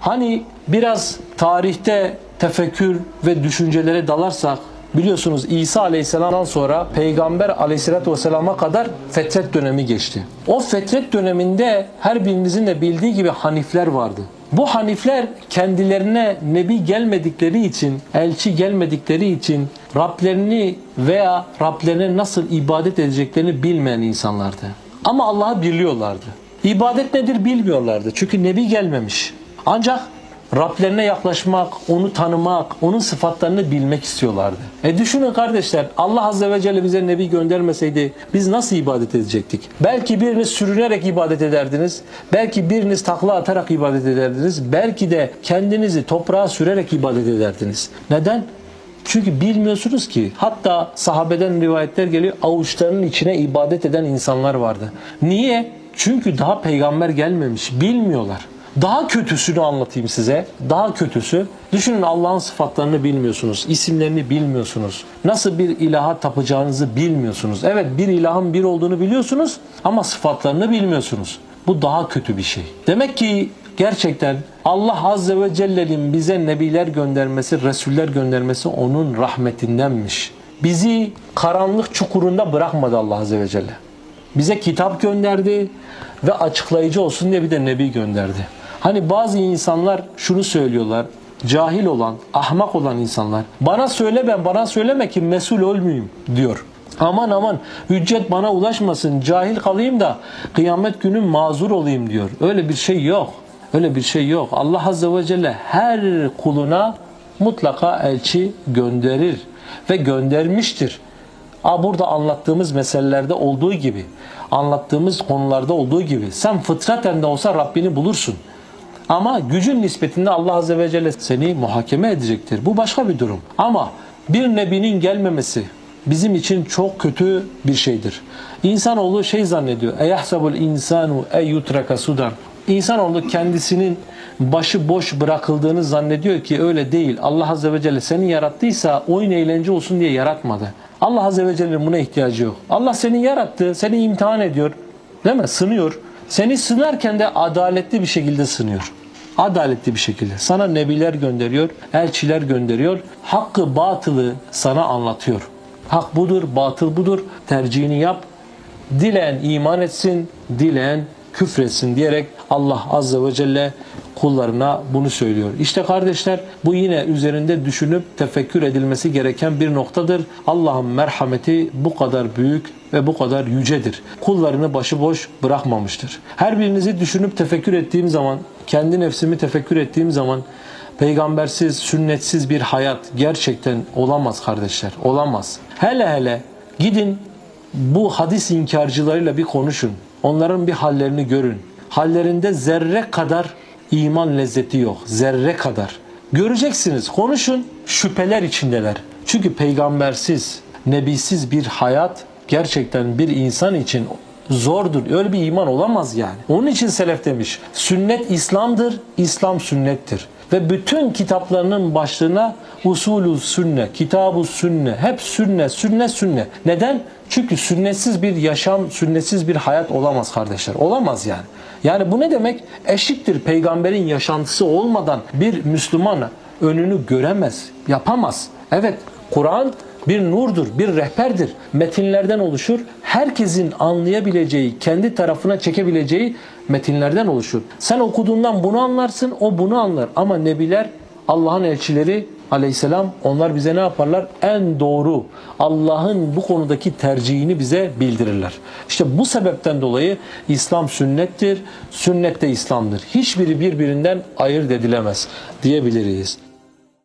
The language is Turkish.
Hani biraz tarihte tefekkür ve düşüncelere dalarsak biliyorsunuz İsa Aleyhisselam'dan sonra Peygamber Aleyhisselatü Vesselam'a kadar fetret dönemi geçti. O fetret döneminde her birinizin de bildiği gibi hanifler vardı. Bu hanifler kendilerine nebi gelmedikleri için, elçi gelmedikleri için Rablerini veya Rablerine nasıl ibadet edeceklerini bilmeyen insanlardı. Ama Allah'ı biliyorlardı. İbadet nedir bilmiyorlardı. Çünkü nebi gelmemiş. Ancak Rablerine yaklaşmak, onu tanımak, onun sıfatlarını bilmek istiyorlardı. E düşünün kardeşler, Allah Azze ve Celle bize Nebi göndermeseydi biz nasıl ibadet edecektik? Belki biriniz sürünerek ibadet ederdiniz, belki biriniz takla atarak ibadet ederdiniz, belki de kendinizi toprağa sürerek ibadet ederdiniz. Neden? Çünkü bilmiyorsunuz ki hatta sahabeden rivayetler geliyor avuçlarının içine ibadet eden insanlar vardı. Niye? Çünkü daha peygamber gelmemiş. Bilmiyorlar. Daha kötüsünü anlatayım size. Daha kötüsü. Düşünün Allah'ın sıfatlarını bilmiyorsunuz. isimlerini bilmiyorsunuz. Nasıl bir ilaha tapacağınızı bilmiyorsunuz. Evet bir ilahın bir olduğunu biliyorsunuz ama sıfatlarını bilmiyorsunuz. Bu daha kötü bir şey. Demek ki gerçekten Allah Azze ve Celle'nin bize nebiler göndermesi, resuller göndermesi onun rahmetindenmiş. Bizi karanlık çukurunda bırakmadı Allah Azze ve Celle. Bize kitap gönderdi ve açıklayıcı olsun diye bir de nebi gönderdi. Hani bazı insanlar şunu söylüyorlar. Cahil olan, ahmak olan insanlar. Bana söyle ben, bana söyleme ki mesul olmayayım diyor. Aman aman hüccet bana ulaşmasın, cahil kalayım da kıyamet günü mazur olayım diyor. Öyle bir şey yok. Öyle bir şey yok. Allah Azze ve Celle her kuluna mutlaka elçi gönderir ve göndermiştir. Aa, burada anlattığımız meselelerde olduğu gibi, anlattığımız konularda olduğu gibi sen fıtraten de olsa Rabbini bulursun. Ama gücün nispetinde Allah Azze ve Celle seni muhakeme edecektir. Bu başka bir durum. Ama bir nebinin gelmemesi bizim için çok kötü bir şeydir. İnsanoğlu şey zannediyor. Eyahsabul insanu ey yutraka sudan. İnsanoğlu kendisinin başı boş bırakıldığını zannediyor ki öyle değil. Allah Azze ve Celle seni yarattıysa oyun eğlence olsun diye yaratmadı. Allah Azze ve Celle'nin buna ihtiyacı yok. Allah seni yarattı, seni imtihan ediyor. Değil mi? Sınıyor. Seni sınarken de adaletli bir şekilde sınıyor. Adaletli bir şekilde. Sana nebiler gönderiyor, elçiler gönderiyor. Hakkı batılı sana anlatıyor. Hak budur, batıl budur. Tercihini yap. Dileyen iman etsin, dileyen küfretsin diyerek Allah Azze ve Celle kullarına bunu söylüyor. İşte kardeşler bu yine üzerinde düşünüp tefekkür edilmesi gereken bir noktadır. Allah'ın merhameti bu kadar büyük ve bu kadar yücedir. Kullarını başıboş bırakmamıştır. Her birinizi düşünüp tefekkür ettiğim zaman, kendi nefsimi tefekkür ettiğim zaman peygambersiz, sünnetsiz bir hayat gerçekten olamaz kardeşler. Olamaz. Hele hele gidin bu hadis inkarcılarıyla bir konuşun. Onların bir hallerini görün. Hallerinde zerre kadar iman lezzeti yok. Zerre kadar. Göreceksiniz. Konuşun. Şüpheler içindeler. Çünkü peygambersiz, nebisiz bir hayat gerçekten bir insan için zordur. Öyle bir iman olamaz yani. Onun için selef demiş. Sünnet İslam'dır, İslam sünnettir. Ve bütün kitaplarının başlığına usulü sünne, kitabu sünne, hep sünne, sünne, sünne. Neden? Çünkü sünnetsiz bir yaşam, sünnetsiz bir hayat olamaz kardeşler. Olamaz yani. Yani bu ne demek? Eşittir peygamberin yaşantısı olmadan bir Müslüman önünü göremez, yapamaz. Evet, Kur'an bir nurdur, bir rehberdir. Metinlerden oluşur. Herkesin anlayabileceği, kendi tarafına çekebileceği metinlerden oluşur. Sen okuduğundan bunu anlarsın, o bunu anlar. Ama nebiler, Allah'ın elçileri aleyhisselam onlar bize ne yaparlar? En doğru Allah'ın bu konudaki tercihini bize bildirirler. İşte bu sebepten dolayı İslam sünnettir, sünnet de İslam'dır. Hiçbiri birbirinden ayırt edilemez diyebiliriz.